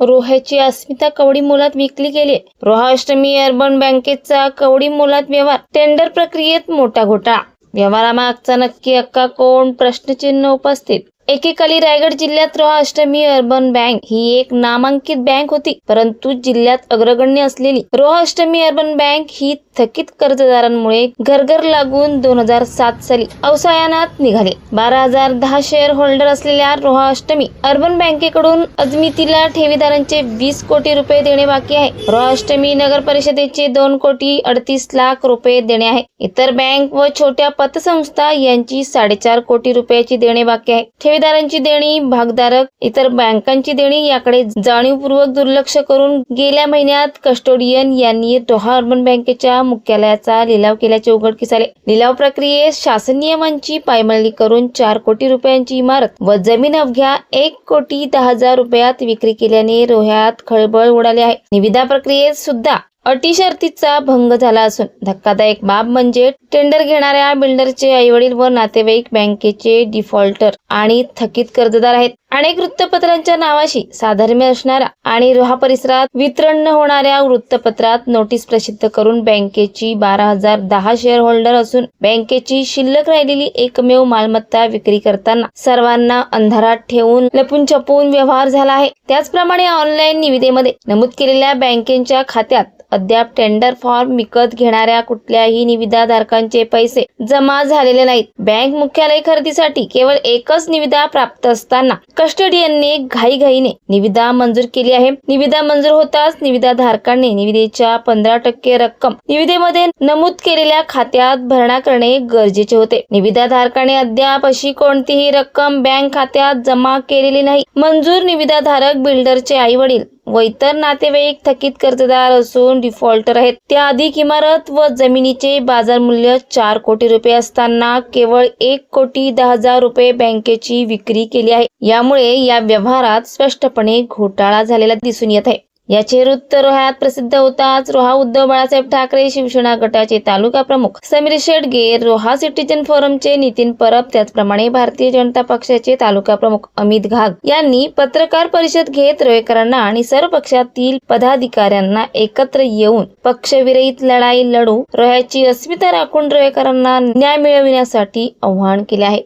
रोह्याची अस्मिता कवडी मोलात विकली गेली रोहाष्टमी अर्बन बँकेचा कवडी मोलात व्यवहार. टेंडर प्रक्रियेत मोठा घोटाळा. व्यवहारामागचा नक्की अक्का कोण? प्रश्नचिन्ह उपस्थित. एकेकाली रायगड जिल्ह्यात रोहा अष्टमी अर्बन बँक ही एक नामांकित बँक होती परंतु जिल्ह्यात अग्रगण्य असलेली रोहा अष्टमी अर्बन बँक ही थकीत कर्जदारांमुळे घरघर लागून दोन हजार सात साली अवसायानात निघाले. बारा हजार दहा शेअर होल्डर असलेल्या रोहा अष्टमी अर्बन बँकेकडून अजमितीला ठेवीदारांचे वीस कोटी रुपये देणे बाकी आहे. रोहा अष्टमी नगर परिषदेचे दोन कोटी अडतीस लाख रुपये देणे आहे. इतर बँक व छोट्या पतसंस्था यांची साडेचार कोटी रुपयाची देणे बाकी आहे. ठेवीदारांची देणी भागधारक इतर बँकांची देणी याकडे जाणीवपूर्वक दुर्लक्ष करून गेल्या महिन्यात कस्टोडियन यांनी रोहा अर्बन बँकेच्या मुख्यालयाचा लिलाव केल्याचे उघडकीस आले. लिलाव प्रक्रियेत शासन नियमांची पायमल्ली करून चार कोटी रुपयांची इमारत व जमीन अवघ्या एक कोटी दहा हजार रुपयात विक्री केल्याने रोह्यात खळबळ उडाले आहे. निविदा प्रक्रियेत सुद्धा अटी शर्तीचा भंग झाला असून धक्कादायक बाब म्हणजे टेंडर घेणाऱ्या बिल्डरचे आईवडील व नातेवाईक बँकेचे डिफॉल्टर आणि थकीत कर्जदार आहेत. अनेक वृत्तपत्रांच्या नावाशी साधर्म्य असणारा आणि रोहा परिसरात वितरण न होणाऱ्या वृत्तपत्रात नोटीस प्रसिद्ध करून बँकेची बारा हजार दहा शेअर होल्डर असून बँकेची शिल्लक राहिलेली एकमेव मालमत्ता विक्री करताना सर्वांना अंधारात ठेवून लपून छपून व्यवहार झाला आहे. त्याचप्रमाणे ऑनलाईन निविदेमध्ये नमूद केलेल्या बँकेच्या खात्यात अद्याप टेंडर फॉर्म विकत घेणाऱ्या कुठल्याही निविदाधारकांचे पैसे जमा झालेले नाहीत. बँक मुख्यालय खरेदीसाठी केवळ एकच निविदा प्राप्त असताना कस्टडियनने घाईघाईने निविदा मंजूर केली आहे. निविदा मंजूर होताच निविदाधारकांनी निविदेच्या पंधरा टक्के रक्कम निविदेमध्ये नमूद केलेल्या खात्यात भरणा करणे गरजेचे होते. निविदाधारकाने अद्याप अशी कोणतीही रक्कम बँक खात्यात जमा केलेली नाही. मंजूर निविदाधारक बिल्डरचे आई वडील व इतर नातेवाईक थकीत कर्जदार असून डिफॉल्टर आहेत. त्या अधिक इमारत व जमिनीचे बाजार मूल्य चार कोटी रुपये असताना केवळ एक कोटी दहा हजार रुपये बँकेची विक्री केली आहे. यामुळे या व्यवहारात स्पष्टपणे घोटाळा झालेला दिसून येत आहे. याचे वृत्त रोह्यात प्रसिद्ध होताच रोहा उद्धव बाळासाहेब ठाकरे शिवसेना गटाचे तालुका प्रमुख समीर शेडगे रोहा सिटीजन फोरमचे नितीन परब त्याचप्रमाणे भारतीय जनता पक्षाचे तालुका प्रमुख अमित घाग यांनी पत्रकार परिषद घेत रोयकरांना आणि सर्व पक्षातील पदाधिकाऱ्यांना एकत्र येऊन पक्षविरहित लढाई लढू रोह्याची अस्मिता राखून रोयकरांना न्याय मिळविण्यासाठी आव्हान केले आहे.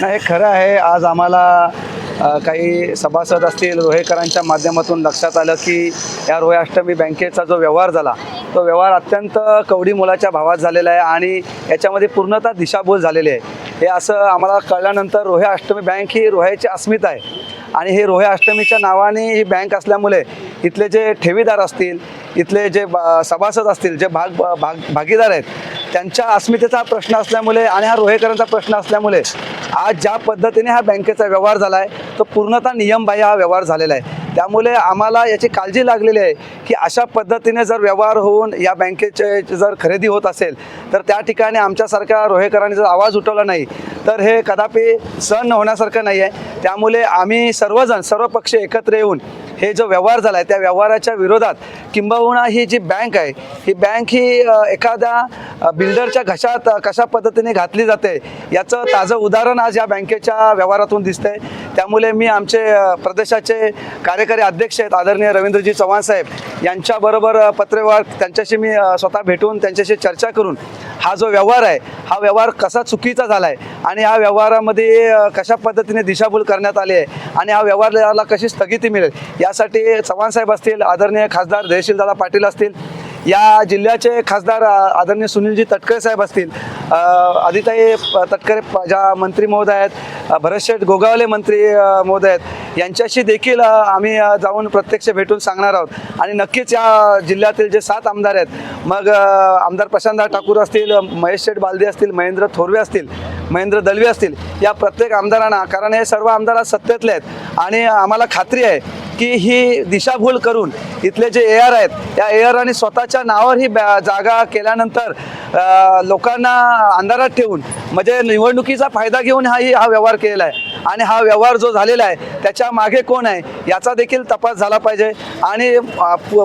नाही खरं आहे आज आम्हाला काही सभासद असतील रोहेकरांच्या माध्यमातून लक्षात आलं की या रोहे अष्टमी बँकेचा जो व्यवहार झाला तो व्यवहार अत्यंत कवडी मोलाच्या भावात झालेला आहे आणि याच्यामध्ये पूर्णतः दिशाभूल झालेली आहे. हे असं आम्हाला कळल्यानंतर रोहे अष्टमी बँक ही रोह्याची अस्मिता आहे. आणि हे रोहे अष्टमीच्या नावाने ही बँक असल्यामुळे इथले जे ठेवीदार असतील इथले जे बा- सभासद असतील जे भाग भाग भागीदार आहेत त्यांच्या अस्मितेचा प्रश्न असल्यामुळे आणि हा रोहेकरांचा प्रश्न असल्यामुळे आज ज्या पद्धतीने हा बँकेचा व्यवहार झाला आहे तो पूर्णतः नियमबाह्य हा व्यवहार झालेला आहे. त्यामुळे आम्हाला याची काळजी लागलेली आहे की अशा पद्धतीने जर व्यवहार होऊन या बँकेचे जर खरेदी होत असेल तर त्या ठिकाणी आमच्यासारख्या रोहेकरांनी जर आवाज उठवला नाही तर हे कदापि सहन होण्यासारखं नाही आहे. त्यामुळे आम्ही सर्वजण सर्व पक्ष एकत्र येऊन हे जो व्यवहार झाला आहे त्या व्यवहाराच्या विरोधात किंबहुना ही जी बँक आहे ही बँक ही एखाद्या बिल्डरच्या घशात कशा पद्धतीने घातली जाते याचं ताजं उदाहरण आज या बँकेच्या व्यवहारातून दिसतंय. त्यामुळे मी आमचे प्रदेशाचे कार्यकारी अध्यक्ष आहेत आदरणीय रवींद्रजी चव्हाण साहेब यांच्याबरोबर पत्रव्यवहार त्यांच्याशी मी स्वतः भेटून त्यांच्याशी चर्चा करून हा जो व्यवहार आहे हा व्यवहार कसा चुकीचा झाला आहे आणि या व्यवहारामध्ये कशा पद्धतीने दिशाभूल करण्यात आली आहे आणि हा व्यवहाराला कशी स्थगिती मिळेल यासाठी चव्हाण साहेब असतील आदरणीय खासदार जयशीलदादा पाटील असतील या जिल्ह्याचे खासदार आदरणीय सुनीलजी तटकरे साहेब असतील. आदिताई प- तटकरे ज्या मंत्री महोदय आहेत भरतशेठ गोगावले मंत्री महोदय आहेत यांच्याशी देखील आम्ही जाऊन प्रत्यक्ष भेटून सांगणार आहोत. आणि नक्कीच या जिल्ह्यातील जे सात आमदार आहेत मग आमदार प्रशांतदा ठाकूर असतील महेश शेठ बालदे असतील महेंद्र थोरवे असतील महेंद्र दलवे असतील या प्रत्येक आमदारांना कारण हे सर्व आमदार आज सत्तेतले आहेत. आणि आम्हाला खात्री आहे की ही दिशाभूल करून इथले जे एअर आहेत या एअरांनी स्वतःच्या नावावर ही बॅ- जागा केल्यानंतर लोकांना अंधारात ठेवून म्हणजे निवडणुकीचा फायदा घेऊन हा ही हा व्यवहार केलेला आहे. आणि हा व्यवहार जो झालेला आहे त्याच्यामागे कोण आहे याचा देखील तपास झाला पाहिजे. आणि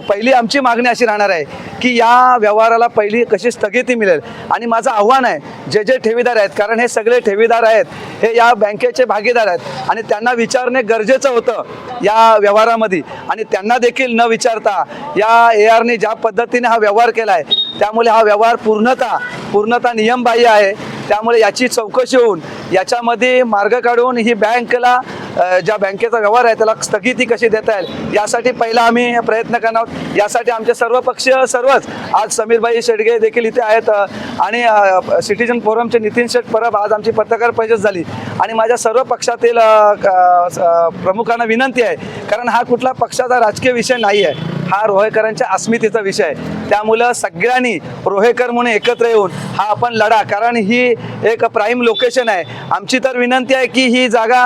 पहिली आमची मागणी अशी राहणार आहे की या व्यवहाराला पहिली कशी स्थगिती मिळेल. आणि माझं आव्हान आहे जे जे ठेवीदार आहेत कारण हे सगळे ठेवीदार आहेत हे या बँकेचे भागीदार आहेत. आणि त्यांना विचारणे गरजेचं होतं या व्यवहार व्यवहारामध्ये. आणि त्यांना देखील न विचारता या ए आरने ज्या पद्धतीने हा व्यवहार केला आहे त्यामुळे हा व्यवहार पूर्णतः पूर्णतः नियमबाह्य आहे. त्यामुळे याची चौकशी होऊन याच्यामध्ये मार्ग काढून ही बँकला ज्या बँकेचा व्यवहार आहे त्याला स्थगिती कशी देता येईल यासाठी पहिला आम्ही प्रयत्न करणार आहोत. यासाठी आमचे सर्व पक्ष सर्वच आज समीरभाई शेडगे देखील इथे आहेत आणि सिटीजन फोरमचे नितीन शेठ परब आज आमची पत्रकार परिषद झाली. आणि माझ्या सर्व पक्षातील प्रमुखांना विनंती आहे कारण हा कुठला पक्षाचा राजकीय विषय नाही आहे हा रोहेकरांच्या अस्मितेचा विषय आहे. त्यामुळं सगळ्यांनी रोहेकर म्हणून एकत्र येऊन हा आपण लढा कारण ही एक प्राईम लोकेशन आहे. आमची तर विनंती आहे की ही जागा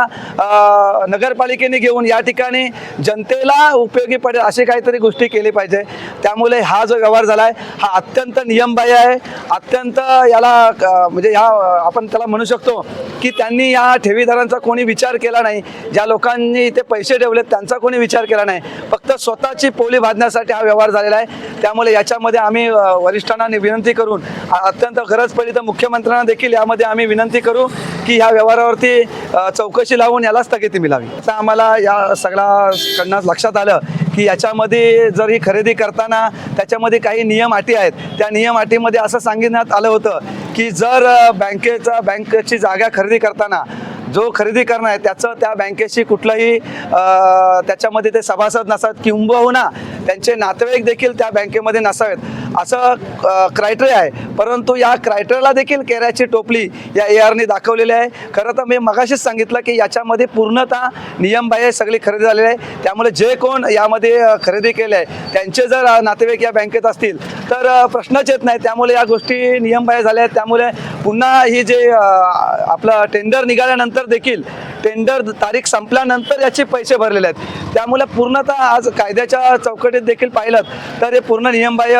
नगरपालिकेने घेऊन या ठिकाणी जनतेला उपयोगी पडेल अशी काहीतरी गोष्टी केली पाहिजे. त्यामुळे हा जो व्यवहार झाला आहे हा अत्यंत नियमबाह्य आहे. अत्यंत याला म्हणजे ह्या आपण त्याला म्हणू शकतो की त्यांनी या ठेवीदारांचा कोणी विचार केला नाही. ज्या लोकांनी इथे पैसे ठेवलेत त्यांचा कोणी विचार केला नाही. फक्त स्वतःची पोली साधण्यासाठी हा व्यवहार झालेला आहे. त्यामुळे याच्यामध्ये आम्ही वरिष्ठांना विनंती करून अत्यंत गरज पडली तर मुख्यमंत्र्यांना देखील यामध्ये आम्ही विनंती करू की ह्या व्यवहारावरती चौकशी लावून याला स्थगिती मिळावी. आता आम्हाला या सगळ्याकडनं लक्षात आलं की याच्यामध्ये जर ही खरेदी करताना त्याच्यामध्ये काही नियम अटी आहेत त्या नियम अटीमध्ये असं सांगण्यात आलं होतं की जर बँकेचा बँकेची जागा खरेदी करताना जो खरेदी करणार आहे त्याचं त्या बँकेशी कुठलंही त्याच्यामध्ये ते सभासद नसावेत किंबहुना त्यांचे नातेवाईक देखील त्या बँकेमध्ये नसावेत असं क्रायटेरिया आहे. परंतु या क्रायटेरियाला देखील केऱ्याची टोपली या ए आरने दाखवलेली आहे. खरं तर मी मगाशीच सांगितलं की याच्यामध्ये पूर्णतः नियमबाह्य सगळी खरेदी झालेली आहे. त्यामुळे जे कोण यामध्ये खरेदी केले आहे त्यांचे जर नातेवाईक या बँकेत असतील तर प्रश्नच येत नाही. त्यामुळे या गोष्टी नियमबाह्य झाल्या आहेत. त्यामुळे पुन्हा ही जे आपलं टेंडर निघाल्यानंतर देखील टेंडर तारीख संपल्यानंतर याचे पैसे भरलेले आहेत. त्यामुळे पूर्णतः आज कायद्याच्या चौकटीत देखील पाहिलं तर हे पूर्ण नियमबाह्य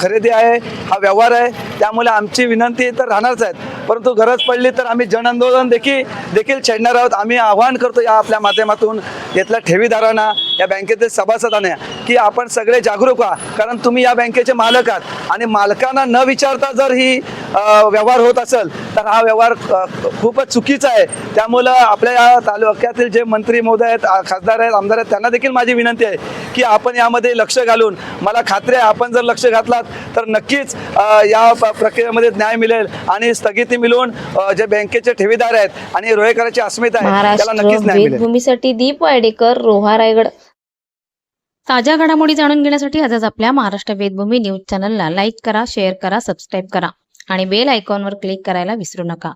खरेदी आहे हा व्यवहार आहे. त्यामुळे आमची विनंती तर राहणारच आहेत. परंतु गरज पडली तर आम्ही जन आंदोलन देखील देखील छेडणार आहोत. आम्ही आवाहन करतो या आपल्या माध्यमातून यातल्या ठेवीदारांना या बँकेतील सभासदांना की आपण सगळे जागरूक व्हा. कारण तुम्ही या बँकेचे मालक आहात. आणि मालकांना न विचारता जर ही व्यवहार होत असेल तर हा व्यवहार खूपच चुकीचा आहे. त्यामुळं आपल्या या तालुक्यातील जे मंत्री महोदय आहेत खासदार आहेत आमदार आहेत त्यांना देखील माझी विनंती आहे की आपण यामध्ये लक्ष घालून मला खात्री आहे आपण जर लक्ष घातलात तर नक्कीच या प्रक्रियेमध्ये न्याय मिळेल आणि स्थगिती मिळवून जे बँकेचे ठेवीदार आहेत आणि रोहेकराची अस्मिता आहे त्याला नक्कीच न्याय मिळेल. वेदभूमीसाठी दीप वाडेकर रोहा रायगड. ताज्या घडामोडी जाणून घेण्यासाठी आजच आपल्या महाराष्ट्र वेदभूमी न्यूज चॅनलला लाईक करा शेअर करा सबस्क्राईब करा आणि बेल आयकॉनवर क्लिक करायला विसरू नका.